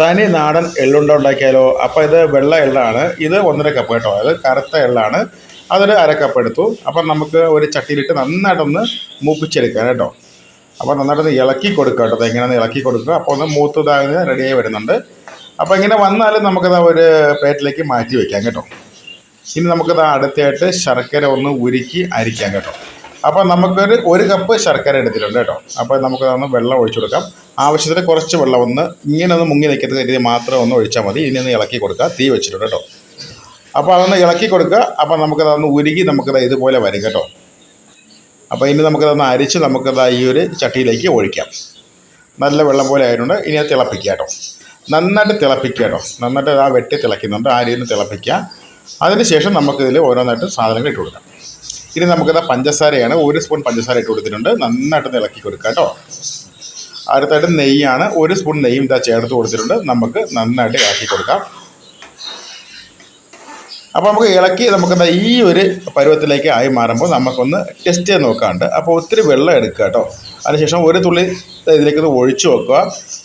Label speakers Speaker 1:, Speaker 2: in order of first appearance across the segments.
Speaker 1: തനി നാടൻ എള്ളുണ്ട ഉണ്ടാക്കിയാലോ? അപ്പോൾ ഇത് വെള്ള എള്ളാണ്. ഇത് ഒന്നര കപ്പ് കേട്ടോ. അത് കറുത്ത എള്ളാണ്. അതൊരു അര കപ്പ് എടുത്തു. അപ്പം നമുക്ക് ഒരു ചട്ടിയിലിട്ട് നന്നായിട്ടൊന്ന് മൂപ്പിച്ചെടുക്കാം കേട്ടോ. അപ്പോൾ നന്നായിട്ടൊന്ന് ഇളക്കി കൊടുക്കുക കേട്ടോ. എങ്ങനെയൊന്ന് ഇളക്കി കൊടുക്കുക. അപ്പോൾ ഒന്ന് മൂത്തതാകുന്ന റെഡിയായി വരുന്നുണ്ട്. അപ്പോൾ ഇങ്ങനെ വന്നാൽ നമുക്കത് ഒരു പ്ലേറ്റിലേക്ക് മാറ്റി വയ്ക്കാം കേട്ടോ. ഇനി നമുക്കത് അടുത്തായിട്ട് ശർക്കര ഒന്ന് ഉരുക്കി അരിക്കാം കേട്ടോ. അപ്പോൾ നമുക്കൊരു ഒരു കപ്പ് ശർക്കര എടുത്തിട്ടുണ്ട് കേട്ടോ. അപ്പോൾ നമുക്കതൊന്ന് വെള്ളം ഒഴിച്ചു കൊടുക്കാം. ആവശ്യത്തിന് കുറച്ച് വെള്ളം ഒന്ന് ഇങ്ങനെ ഒന്ന് മുങ്ങി നിൽക്കത്തക്ക രീതി മാത്രം ഒന്ന് ഒഴിച്ചാൽ മതി. ഇനി ഒന്ന് ഇളക്കി കൊടുക്കുക. തീ വെച്ചിട്ടുണ്ട് കേട്ടോ. അപ്പോൾ അതൊന്ന് ഇളക്കി കൊടുക്കുക. അപ്പോൾ നമുക്കതൊന്ന് ഉരുകി നമുക്കത് ഇതുപോലെ വരും കേട്ടോ. അപ്പോൾ ഇനി നമുക്കതൊന്ന് അരിച്ച് നമുക്കത് ഈ ഒരു ചട്ടിയിലേക്ക് ഒഴിക്കാം. നല്ല വെള്ളം പോലെ ആയതുകൊണ്ട് ഇനി അത് തിളപ്പിക്കുക കേട്ടോ. നന്നായിട്ട് തിളപ്പിക്കുക കേട്ടോ. നന്നായിട്ട് ആ വെട്ടി തിളയ്ക്കുന്നുണ്ട്. ആ രീതിയിൽ തിളപ്പിക്കുക. അതിന് ശേഷം നമുക്കിതിൽ ഓരോന്നായിട്ട് സാധനങ്ങൾ ഇട്ട് കൊടുക്കാം. ഇനി നമുക്കിത് പഞ്ചസാരയാണ്. ഒരു സ്പൂൺ പഞ്ചസാര ഇട്ട് കൊടുത്തിട്ടുണ്ട്. നന്നായിട്ട് ഇളക്കി കൊടുക്കുക കേട്ടോ. അടുത്തായിട്ട് നെയ്യാണ്. ഒരു സ്പൂൺ നെയ്യും ഇതാ ചേർത്ത് കൊടുത്തിട്ടുണ്ട്. നമുക്ക് നന്നായിട്ട് ഇളക്കി കൊടുക്കാം. അപ്പോൾ നമുക്ക് ഇളക്കി നമുക്ക് ഈ ഒരു പരുവത്തിലേക്ക് ആയി മാറുമ്പോൾ നമുക്കൊന്ന് ടെസ്റ്റ് ചെയ്ത് നോക്കാണ്ട്. അപ്പോൾ ഒത്തിരി വെള്ളം എടുക്കുക കേട്ടോ. അതിനുശേഷം ഒരു തുള്ളി ഇതിലേക്ക് ഒഴിച്ചു വെക്കുക.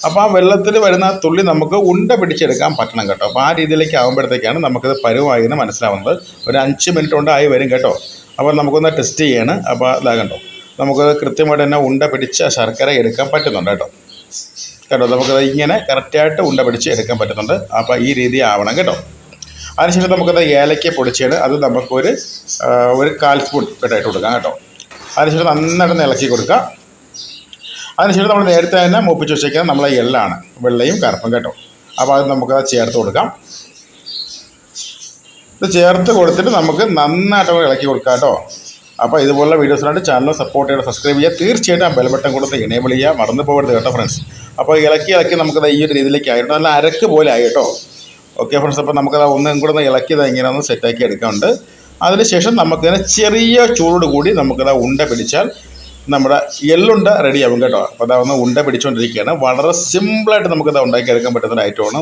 Speaker 1: അപ്പോൾ ആ വെള്ളത്തിൽ വരുന്ന തുള്ളി നമുക്ക് ഉണ്ട പിടിച്ചെടുക്കാൻ പറ്റണം കേട്ടോ. അപ്പോൾ ആ രീതിയിലേക്ക് ആകുമ്പോഴത്തേക്കാണ് നമുക്കത് പരുവായി എന്ന് മനസ്സിലാവുന്നത്. ഒരു അഞ്ച് മിനിറ്റ് കൊണ്ട് ആയി വരും കേട്ടോ. അപ്പോൾ നമുക്കൊന്ന് ടെസ്റ്റ് ചെയ്യാണ്. അപ്പോൾ ഇതാകണ്ടോ നമുക്ക് കൃത്യമായിട്ട് തന്നെ ഉണ്ട പിടിച്ച് ശർക്കര എടുക്കാൻ പറ്റുന്നുണ്ട് കേട്ടോ. കേട്ടോ നമുക്കത് ഇങ്ങനെ കറക്റ്റായിട്ട് ഉണ്ട പിടിച്ച് എടുക്കാൻ പറ്റുന്നുണ്ട്. അപ്പോൾ ഈ രീതി ആവണം കേട്ടോ. അതിനുശേഷം നമുക്കത് ഏലക്ക പൊടിച്ചാണ്. അത് നമുക്കൊരു ഒരു കാൽ സ്പൂൺ പെട്ടായിട്ട് കൊടുക്കാം കേട്ടോ. അതിനുശേഷം നന്നായിട്ട് ഇളക്കി കൊടുക്കുക. അതിനുശേഷം നമ്മൾ നേരത്തെ തന്നെ മൂപ്പിച്ച് വെച്ചേക്കുന്നത് നമ്മളെ എള്ളാണ് വെള്ളയും കറുപ്പും കേട്ടോ. അപ്പോൾ അത് നമുക്കത് ചേർത്ത് കൊടുക്കാം. ഇത് ചേർത്ത് കൊടുത്തിട്ട് നമുക്ക് നന്നായിട്ട് അങ്ങ് ഇളക്കി കൊടുക്കാം കേട്ടോ. അപ്പോൾ ഇതുപോലുള്ള വീഡിയോസിനായിട്ട് ചാനൽ സപ്പോർട്ട് ചെയ്യുക സബ്സ്ക്രൈബ് ചെയ്യുക. തീർച്ചയായിട്ടും ആ ബെൽബട്ടൺ കൊടുത്ത് എനേബിൾ ചെയ്യുക. മറന്നു പോകരുത് കേട്ടോ ഫ്രണ്ട്സ് അപ്പോൾ ഇളക്കി ഇളക്കി നമുക്കത് ഈ ഒരു രീതിയിലേക്ക് ആയിട്ട് നല്ല അരക്ക് പോലെ ആയി കേട്ടോ. ഓക്കെ ഫ്രണ്ട്സ് അപ്പോൾ നമുക്കത് ഒന്നും കൂടെ ഒന്ന് ഇളക്കിയത് ഇങ്ങനെ ഒന്ന് സെറ്റാക്കി എടുക്കാനുണ്ട്. അതിനുശേഷം നമുക്കതിനെ ചെറിയ ചൂടോട് കൂടി നമുക്കത് ഉണ്ട പിടിച്ചാൽ നമ്മുടെ എല്ലുണ്ട റെഡിയാവും കേട്ടോ. അപ്പോൾ അതാ ഒന്ന് ഉണ്ട പിടിച്ചുകൊണ്ടിരിക്കുകയാണ് വളരെ സിമ്പിളായിട്ട് നമുക്കിത് ഉണ്ടാക്കിയെടുക്കാൻ പറ്റുന്ന ഐറ്റമാണ്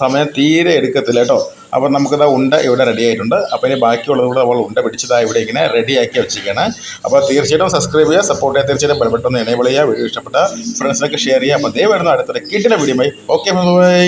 Speaker 1: സമയം തീരെ എടുക്കത്തില്ല കേട്ടോ. അപ്പോൾ നമുക്കിത് ഉണ്ട ഇവിടെ റെഡി ആയിട്ടുണ്ട്. അപ്പോൾ ഇനി ബാക്കിയുള്ളത് കൂടെ നമ്മൾ ഉണ്ട പിടിച്ചതാ ഇവിടെ ഇങ്ങനെ റെഡിയാക്കി വെച്ചിരിക്കുകയാണ്. അപ്പോൾ തീർച്ചയായിട്ടും സബ്സ്ക്രൈബ് ചെയ്യുക സപ്പോർട്ട് ചെയ്യുക. തീർച്ചയായിട്ടും ബലപ്പെട്ടൊന്ന് എനേബിൾ ചെയ്യുക. വീഡിയോ ഇഷ്ടപ്പെട്ട ഫ്രണ്ട്സിനൊക്കെ ഷെയർ ചെയ്യുക. അപ്പോൾ ദേ വരുന്ന അടുത്തൊരു കിട്ടിയ വീഡിയോ ഓക്കെ ബൈ